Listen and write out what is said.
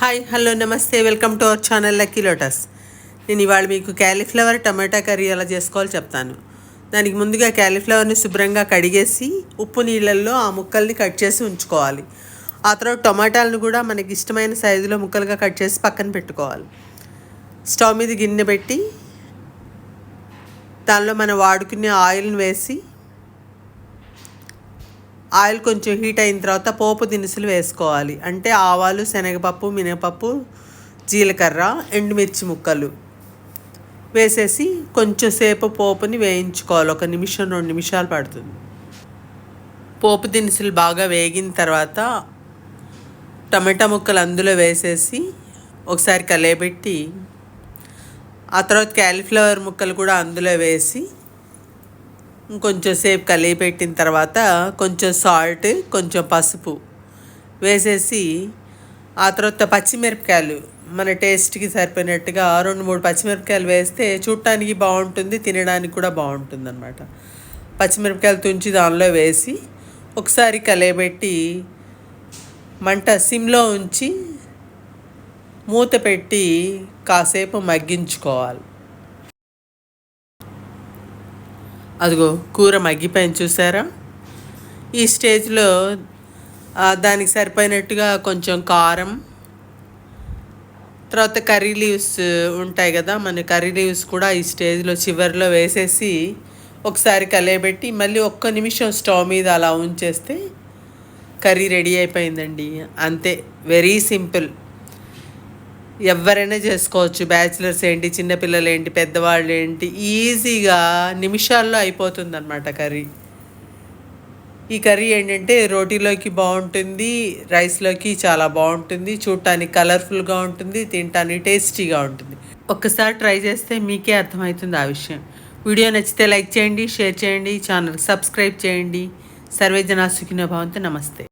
Hi hello namaste welcome to our channel Lucky Lotus నేను ఇవాళ మీకు క్యాలీఫ్లవర్ టమాటా curry ఎలా చేసుకోవాలో చెప్తాను. దానికి ముందుగా క్యాలీఫ్లవర్ని శుభ్రంగా కడిగేసి ఉప్పు నీళ్ళల్లో ఆ ముక్కల్ని కట్ చేసి ఉంచుకోవాలి. ఆ తర్వాత టమాటాలను కూడా మనకి ఇష్టమైన సైజులో ముక్కలుగా కట్ చేసి పక్కన పెట్టుకోవాలి. స్టవ్ మీద గిన్నె పెట్టి దానిలో మనం వాడుకునే ఆయిల్ని వేసి ఆయిల్ కొంచెం హీట్ అయిన తర్వాత పోపు దినుసులు వేసుకోవాలి. అంటే ఆవాలు శనగపప్పు మినపప్పు జీలకర్ర ఎండుమిర్చి ముక్కలు వేసేసి కొంచెం సేపు పోపుని వేయించుకోవాలి. ఒక నిమిషం రెండు నిమిషాలు పడుతుంది. పోపు దినుసులు బాగా వేగిన తర్వాత టమాటా ముక్కలు అందులో వేసేసి ఒకసారి కలయబెట్టి ఆ తర్వాత క్యాలీఫ్లవర్ ముక్కలు కూడా అందులో వేసి ఇంకొంచెం సేపు కలిగి పెట్టిన తర్వాత కొంచెం సాల్ట్ కొంచెం పసుపు వేసేసి ఆ తర్వాత పచ్చిమిరపకాయలు. మన టేస్ట్కి సరిపోయినట్టుగా రెండు మూడు పచ్చిమిరపకాయలు వేస్తే చూడటానికి బాగుంటుంది తినడానికి కూడా బాగుంటుంది అనమాట పచ్చిమిరపకాయలు తుంచి దానిలో వేసి ఒకసారి కలయబెట్టి మంట సిమ్లో ఉంచి మూత పెట్టి కాసేపు మగ్గించుకోవాలి. అదిగో కూర మగ్గిపోయింది చూసారా? ఈ స్టేజ్లో దానికి సరిపోయినట్టుగా కొంచెం కారం తర్వాత కర్రీ లీవ్స్ ఉంటాయి కదా మన కర్రీ లీవ్స్ కూడా ఈ స్టేజ్లో చివరిలో వేసేసి ఒకసారి కలయబెట్టి మళ్ళీ ఒక్క నిమిషం స్టవ్ మీద అలా ఉంచేస్తే కర్రీ రెడీ అయిపోయిందండి. అంతే వెరీ సింపుల్. ఎవరైనా చేసుకోవచ్చు. బ్యాచిలర్స్ ఏంటి చిన్నపిల్లలు ఏంటి పెద్దవాళ్ళు ఏంటి ఈజీగా నిమిషాల్లో అయిపోతుంది అనమాట కర్రీ. ఈ కర్రీ ఏంటంటే రోటీలోకి బాగుంటుంది రైస్లోకి చాలా బాగుంటుంది చూడటానికి కలర్ఫుల్గా ఉంటుంది తినటానికి టేస్టీగా ఉంటుంది. ఒక్కసారి ట్రై చేస్తే మీకే అర్థమవుతుంది ఆ విషయం. వీడియో నచ్చితే లైక్ చేయండి షేర్ చేయండి ఛానల్ సబ్స్క్రైబ్ చేయండి. సర్వేజన సుఖినో భవంతు నమస్తే.